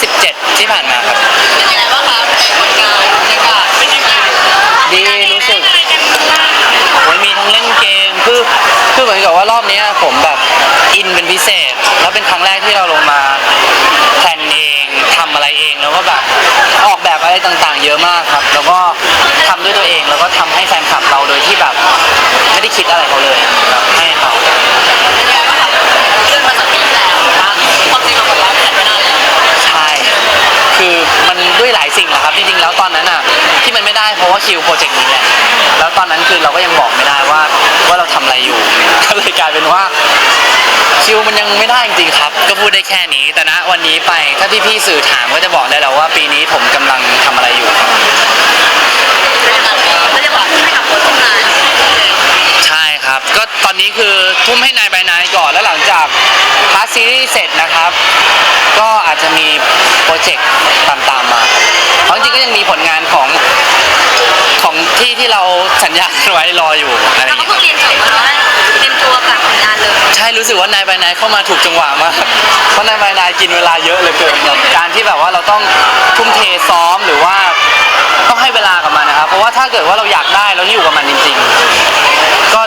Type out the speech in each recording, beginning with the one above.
17 ที่ผ่านมาครับ เป็นยังไงบ้างคะในผลงานบรรยากาศเป็นยังไงดีรู้สึกโอ้ยมีทั้งเล่นเกมคือคือเหมือนกับว่ารอบเนี้ยผมแบบอินเป็นพิเศษ แล้วเป็นครั้งแรกที่เราลงมาแพลนเองทำอะไรเองแล้วก็แบบออกแบบอะไรต่างๆ เยอะมากครับ แล้วก็ทำด้วยตัวเองแล้วก็ทำให้แฟนคลับเราโดยที่แบบไม่ได้คิดอะไรเขาเลย เพราะว่าคิวโปรเจกต์นี้แหละ แล้วตอนนั้นคือเราก็ยังบอกไม่ได้ว่าว่าเราทำอะไรอยู่ ก็เลยกลายเป็นว่าคิวมันยังไม่ได้จริงๆครับ ก็พูดได้แค่นี้ แต่ณวันนี้ไปถ้าพี่ๆสื่อถามก็จะบอกได้แล้วว่าปีนี้ผมกำลังทำอะไรอยู่ครับเป็นยังไงบรรยากาศให้กับคนทำงานใช่ครับ ก็ตอนนี้คือทุ่มให้นายไปนายก่อน แล้วหลังจากพาร์ทซีรีส์เสร็จนะครับ ก็อาจจะมีโปรเจกต์ตามตามๆมาเพราะจริงๆก็ยังมีผลงานของของที่ที่เรา สัญญากันไว้รออยู่อะไรอเราย่างก็เงี้ย เพิ่งเรียนจบมาแล้วเตรียมตัวกับผลงานเลยใช่รู้สึกว่านายไปนายเข้ามาถูกจังหวะมาก เพราะนายไปนายกินเวลาเยอะเหลือเกินกับการที่แบบว่าเราต้องทุ่มเทซ้อมหรือว่าต้องให้เวลากับมันนะครับ เพราะว่าถ้าเกิดว่าเราอยากได้เรานี่อยู่กับมันจริง ๆ ก็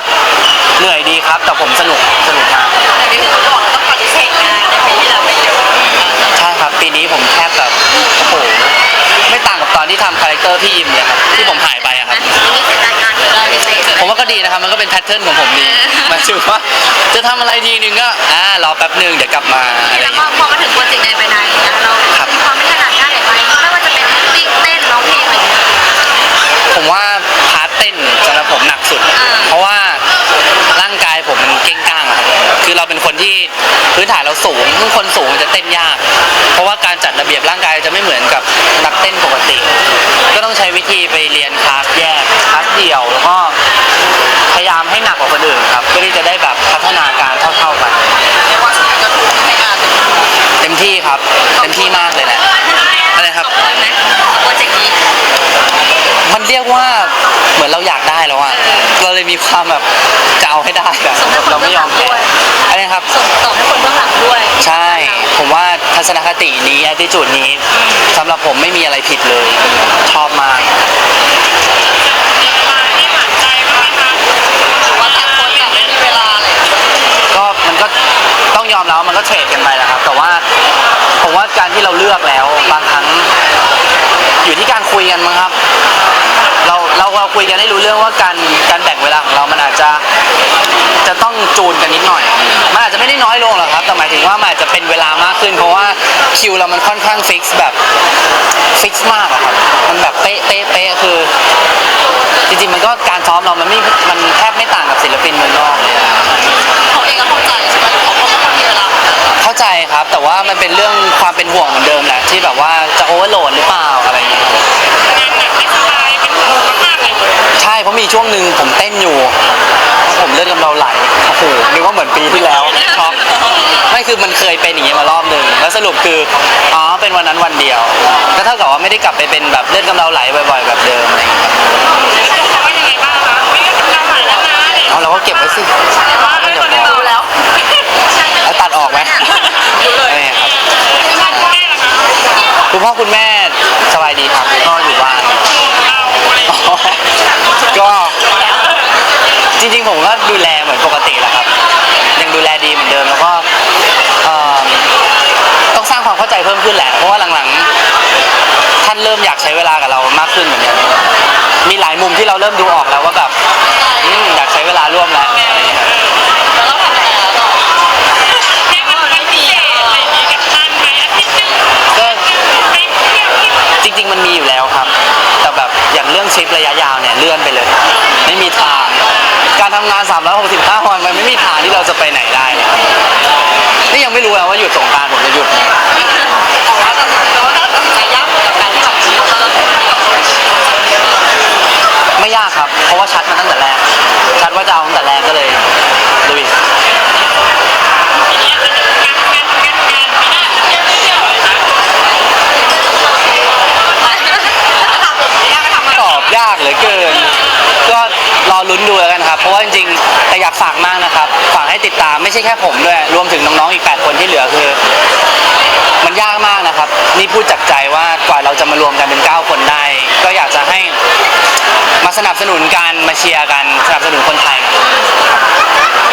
เหนื่อยดีครับ แต่ผมสนุกสนุกมากแต่ที่ผมบอกเราต้องปฏิเสธงานในปีที่แล้วไปเยอะใช่ครับปีนี้ผมแทบแบบโอ้โหไม่ต่างกับตอนที่ทำคาแรคเตอร์พี่ยิมเลยครับ ดีนะครับมันก็เป็นแพทเทิร์นของผมดีหมายถึงว่าจะทำอะไรทีนึงก็อ่ารอแป๊บหนึ่งเดี๋ยวกลับมาอะไรอแล้วย่างก็เงี้ยพอมาถึงโปรเจกต์ในไปไหนเนี่ยเรามีความไม่ถนัดด้านไหนไหมไม่ว่าจะเป็นวิ่งเต้นร้องเพลงอะไรอย่างเงี้ย ผมว่าพาร์ทเต้นสำหรับผมหนักสุด อ่า เพราะว่าร่างกายผมมันเก้งก้างอะครับคือเราเป็นคนที่พื้นฐานเราสูงซึ่งคนสูงมันจะเต้นยาก เพราะว่าการจัดระเบียบร่างกายจะไม่เหมือนกับนักเต้นปกติ ก็ต้องใช้วิธีไปเรียนคลาสแยกคลาสเดี่ยวแล้วก็พยายามให้หนักกว่าคนอื่นครับเพื่อที่จะได้แบบพัฒนาการเท่าๆกันเรียกว่าจะถูกให้งานเต็มที่ครับเต็มที่มากเลยแหละอะไรครับขอบคุณไหมโปรเจกต์นี้มันเรียกว่าเหมือนเราอยากได้แล้วอะเราเลยมีความแบบจะเอาให้ได้อะส่งให้คนเราไม่ยอมเบื้แพ้องหลังด้วยอะไรนะครับส่งต่อให้คนเบื้องหลังด้วย ใช่ผมว่าทัศนคตินี้ attitude นี้สำหรับผมไม่มีอะไรผิดเลย ชอบมาก ว่าต่างคนต่างไม่มีเวลาเลย ก็มันก็ ต้องยอมแล้วมันก็เทรดกันไปแหละครับ แต่ว่าผมว่าการที่เราเลือกแล้วบางครั้ง อยู่ที่การคุยกันมั้งครับ เราเราเราคุยกันให้รู้เรื่องว่าการการแบ่งเวลาของเรามันอาจจะจะต้องจูนกันนิดหน่อย มันอาจจะไม่ได้น้อยลงหรอกครับ แต่หมายถึงว่ามันอาจจะเป็นเวลามากขึ้น เพราะว่าคิวเรามันค่อนข้างฟิกซ์แบบฟิกซ์มากอะครับ มันแบบเป๊ะเป๊ะเป๊ะคือ จริงๆมันก็การซ้อมเรามันไม่ มันเป็นเรื่องความเป็นห่วงเหมือนเดิมแหละที่แบบว่าจะโอเวอร์โหลดหรือเปล่าอะไรอย่างเงี้ยใช่เพราะมีช่วงหนึ่งผมเต้นอยู่ ผมเลือดกำเดาไหลโอ้โหนึกว่าเหมือนปีที่แล้วช็อกไม่คือมันเคยเป็นอย่างนี้มารอบหนึ่งแล้วสรุปคืออ๋อเป็นวันนั้นวันเดียวก็เท่ากับว่าไม่ได้กลับไปเป็นแบบเลือดกำเดาไหลบ่อยๆแบบเดิมอะไรอย่างเงี้ยเอาเราก็เก็บไว้สิเดี๋ยวพอ ดูแล้ว แล้วตัดออกไหม ดูเลย ไม่ครับคุณพ่ อคุณแม่สบายดีครับก็อยู่บ้านอ๋อก็จริงๆผมก็ดูแลเหมือนปกติแหละครับ ยังดูแลดีเหมือนเดิมแล้วก็เอ่อต้องสร้างความเข้าใจเพิ่มขึ้นแหละ เพราะว่าหลังๆ ท่านเริ่มอยากใช้เวลากับเรามากขึ้นเหมือนกันมีหลายมุมที่เราเริ่มดูออกแล้วว่าแบบอืมอยากใช้เวลาร่วมแล้วอะไรอย่างเงี้ยครับ แล้วเราทำอะไรแล้วต่อไม่มีอะ ก็จริง ๆ มันมีอยู่แล้วครับ แต่แบบอย่าง เรื่องชิประยะยาวเนี่ยเลื่อนไปเลย ไม่มีทาง การทำงาน 365วันมันไม่มีทางที่เราจะไปไหนได้เนี่ยังไม่รู้นะว่าหยุดสงกรารผมจะหยุดไหม แต่ว่าจะแต่ว่าถ้าตัดสินใจยากกับการที่แบบเราจะต้องกับคน ไม่ยากครับ เพราะว่าชัดมาตั้งแต่แรก ชัดว่าจะเอาตั้งแต่แรกก็เลยลุยตอบยากเหลือเกิน ก็รอลุ้นดูแล้วกันครับ เพราะว่าจริงๆแต่อยากฝากมากนะครับ ฝากให้ติดตามไม่ใช่แค่ผมด้วย รวมถึงน้องๆอีก 8 คนที่เหลือคือ มันยากมากนะครับ นี่พูดจากใจว่ากว่าเราจะมารวมกันเป็น 9 คนได้ ก็อยากจะให้มาสนับสนุนกันมาเชียร์กันสนับสนุนคนไทย